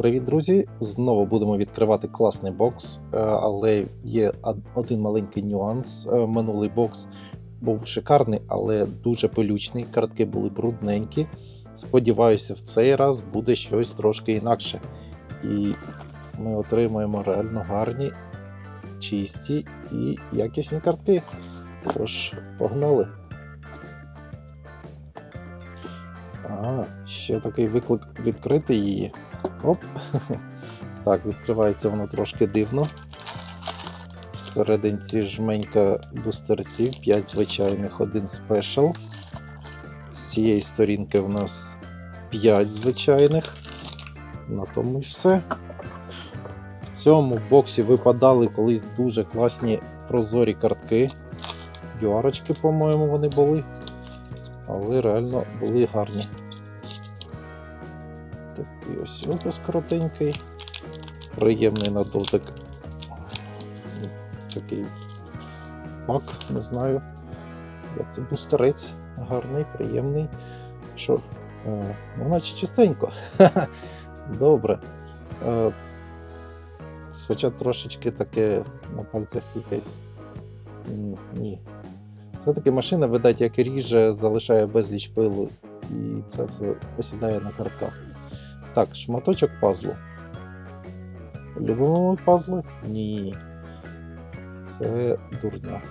Привіт, друзі! Знову будемо відкривати класний бокс, е, але є один маленький нюанс. Е, Минулий бокс був шикарний, але дуже пилючний. Картки були брудненькі. Сподіваюся, в цей раз буде щось трошки інакше. І ми отримаємо реально гарні, чисті і якісні картки. Тож, погнали! А, ще такий виклик відкрити її. Оп. Так, відкривається воно трошки дивно. Всерединці жменька бустерців, 5 звичайних, 1 спешл. З цієї сторінки в нас 5 звичайних. На тому і все. В цьому боксі випадали колись дуже класні прозорі картки. Юарочки, по-моєму, вони були. Але реально були гарні. Такий ось опис коротенький. Приємний на дотик. Такий пак, не знаю. Як це бустерець. Гарний, приємний. Що? Е, ну, наче чистенько. Добре. Е, хоча трошечки таке на пальцях якесь. Ні. Все-таки машина, видать, як і ріже, залишає безліч пилу, і це все посідає на картках. Так, шматочок пазлу. Любимо ми пазли? Ні. Це дурня.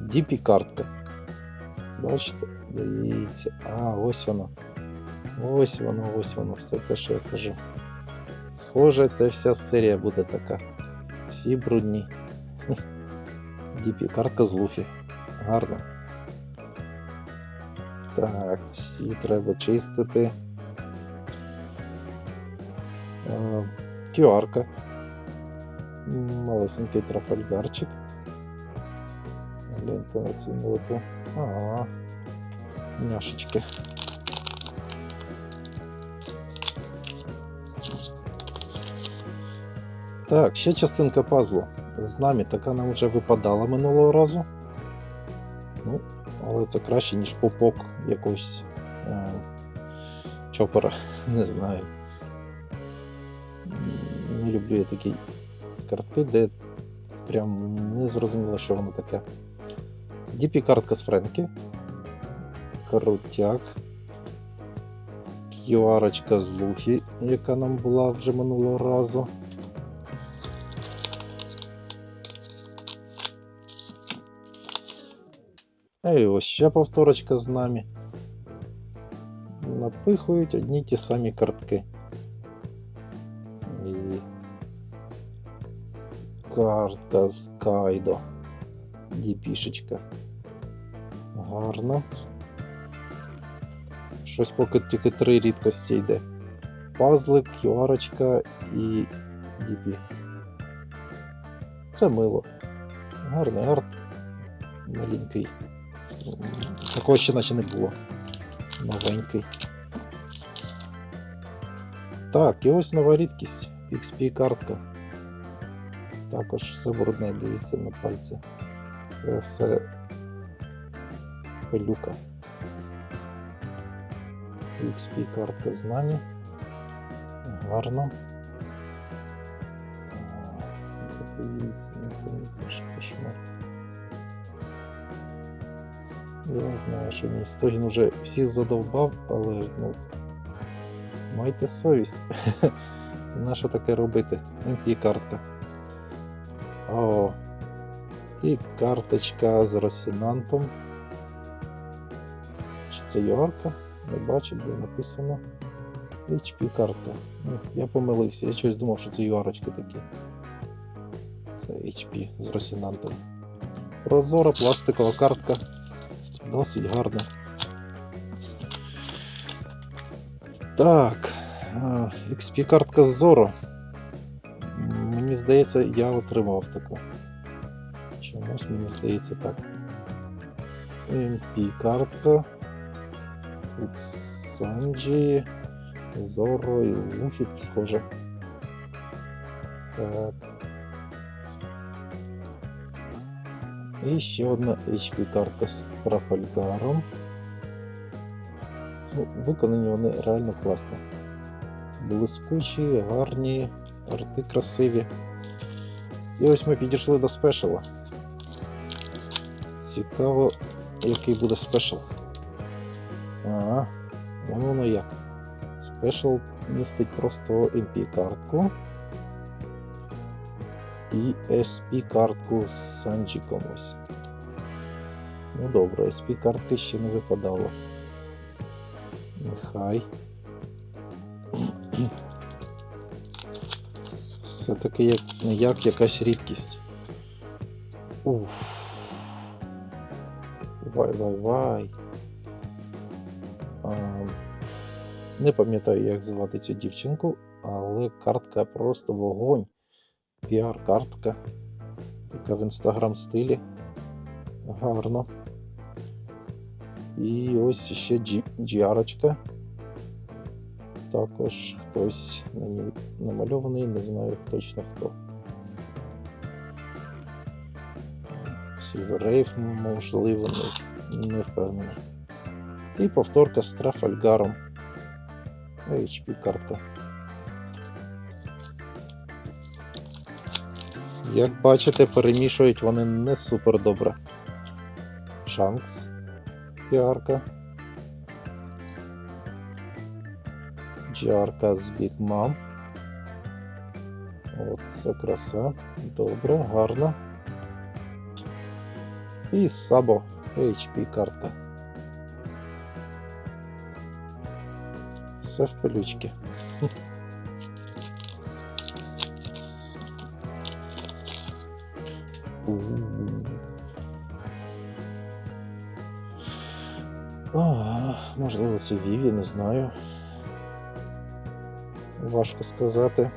DP картка. Бачите? Дивіться. А, ось воно. Ось воно, ось воно, все те, що я кажу. Схоже, це вся серія буде така. Всі брудні. DP картка з Луфі. Гарно. Так, всі треба чистити. QR-ка. Малесенький трафальгарчик. Гляньте на цю милоту. Ага. Няшечки. Так, ще частинка пазлу. З нами така нам вже випадала минулого разу. Ну, але це краще, ніж попок якогось е, чопера. Не знаю. Люблю я такі картки, де прям не зрозуміло, що воно таке. DP картка з Френкі. Крутяк. QR з Луфі, яка нам була вже минулого разу. І ось ще повторочка з нами. Напихують одні ті самі картки. Картка з Кайдо. Діпішечка. Гарно. Щось поки тільки три рідкості йде. Пазлик, QR і DP. Це мило. Гарний арт. Маленький. Такого ще наче не було. Новенький. Так, і ось нова рідкість. XP картка. Також все брудне, дивіться на пальці. Це все пилюка. XP картка з нами. Гарно. Подивіться, ну це не теж кошмар. Я знаю, що мій стогін вже всіх задовбав, але ну. Майте совість. Нащо таке робити? МП картка. О. І карточка з Росінантом. Чи це Йорка? Не бачу, де написано. HP картка. Ну, я помилився, я щось думав, що це юарочки такі. Це HP з Росінантом. Прозора пластикова картка. Досить гарно. Так. XP картка з Зоро. Здається, я отримав таку. Чомусь мені здається так. MP картка. Тут Санджі, Зоро і Луфі, схоже. Так. І ще одна HP картка з Трафальгаром. Ну, виконані вони реально класно. Блискучі, гарні, арти красиві. І ось ми підійшли до спешала. Цікаво, який буде спешл. Ага, воно як. Спешл містить просто MP-картку і SP-картку з Санджиком ось. Ну добре, SP-картки ще не випадало. Нехай. Все-таки як не як якась рідкість. Уф. Вай, вай, вай. А, не пам'ятаю, як звати цю дівчинку, але картка просто вогонь. Піар-картка. Така в інстаграм стилі. Гарно. І ось ще джіарочка. Також хтось на ній намальований, не знаю точно хто. Rave, можливо, не, не впевнений. І повторка з Трафальгаром. HP картка. Як бачите, перемішують вони не супер добре. Шанкс. Піарка. Джарка з Big Mom. Оце краса. Добре, гарно. І Сабо HP картка. Все в пилючки. Можливо, це Віві, не знаю. Важко сказати.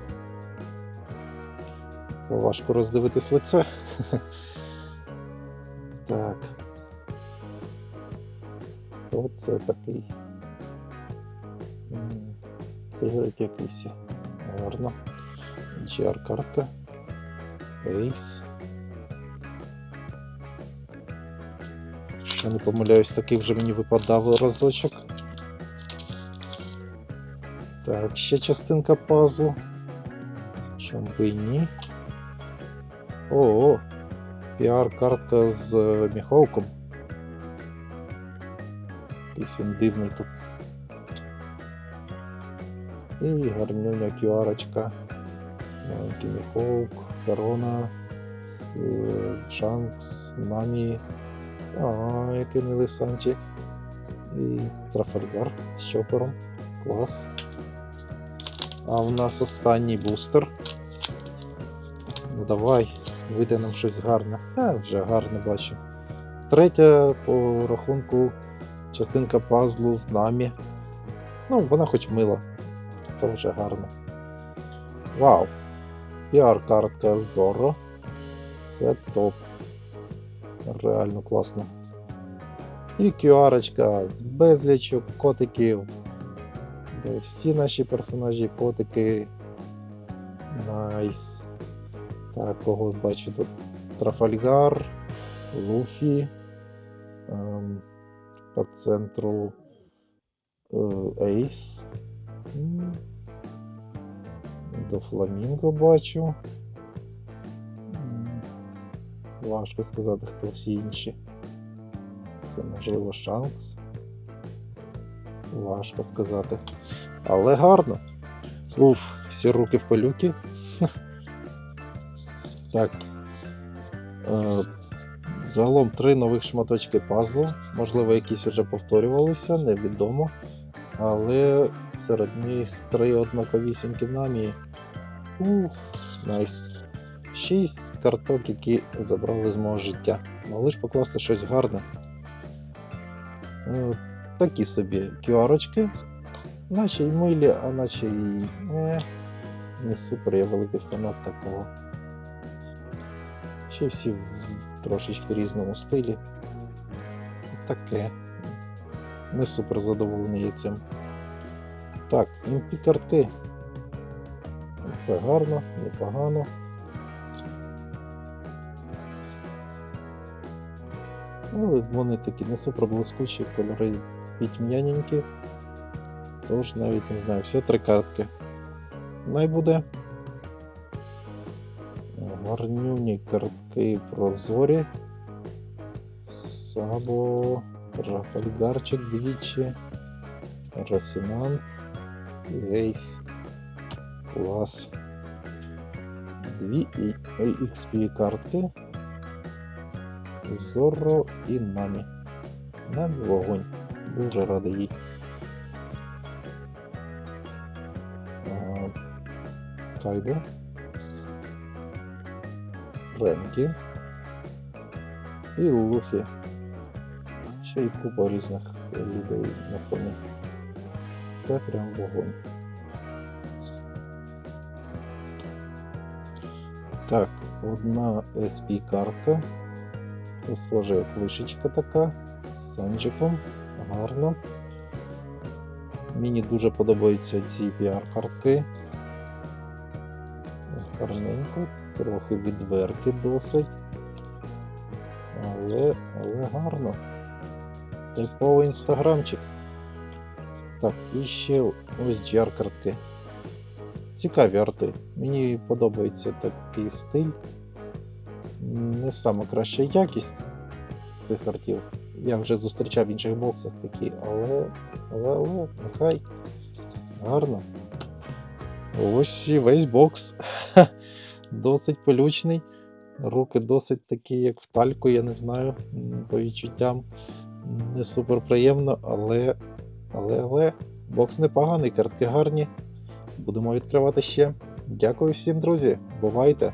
Важко роздивитись лице. Так. Хто це такий? Тигрик якийсь. Гарно. GR картка. Ейс. Якщо не помиляюсь, такий вже мені випадав разочок. Так, ще частинка пазлу. Чому би і ні? О, піар-картка з е, міховком. Якийсь він дивний тут. І гарнюня кюарочка. Маленький міховк, корона, с- Шанкс, Намі. А, який милий Санчі. І Трафальгар з чопером. Клас. А у нас останній бустер. Ну давай, вийде нам щось гарне. А, вже гарне бачу. Третя по рахунку частинка пазлу з нами. Ну, вона хоч мила, то вже гарно. Вау! Піар-картка Zorro. Це топ. Реально класно. І QR з безлічу котиків. Де всі наші персонажі котики. Найс. Так, кого бачу тут? Трафальгар, Луфі. Ем, по центру е, Ейс. До Фламінго бачу. Важко сказати, хто всі інші. Це можливо Шанкс. Важко сказати. Але гарно. Уф, всі руки в пилюки. Так. Е, загалом три нових шматочки пазлу. Можливо, якісь вже повторювалися, невідомо. Але серед них три однаковісінькі намі. Уф, найс. Шість карток, які забрали з мого життя. Могли ж покласти щось гарне. Такі собі QR-очки. Наче й милі, а наче й е, не супер, я великий фанат такого. Ще всі в, трошечки різному стилі. Таке. Не супер задоволений я цим. Так, імпі картки. Це гарно, непогано. Але вони такі не супер блискучі, кольори підтьмяненькі. Тож навіть не знаю, все три картки. най буде. Гарнюні картки прозорі. Сабо, Трафальгарчик двічі. Росінант. Гейс. Клас. Дві XP картки. Зорро і Намі. Намі вогонь. Дуже радий їй. Кайдо. Френкі. І Луфі. Ще й купа різних людей на фоні. Це прям вогонь. Так, одна SP картка. Це схоже як вишечка така з санджиком. Гарно. Мені дуже подобаються ці PR-картки. Гарненько, трохи відверті досить. Але, але гарно. Типовий інстаграмчик. Так, і ще ось GR-картки. Цікаві арти. Мені подобається такий стиль. Не сама краща якість цих артів. Я вже зустрічав в інших боксах такі, але, але, але, нехай. Гарно. Ось і весь бокс. Досить полючний. Руки досить такі, як в тальку, я не знаю, по відчуттям. Не супер приємно, але, але, але, бокс непоганий, картки гарні. Будемо відкривати ще. Дякую всім, друзі. Бувайте!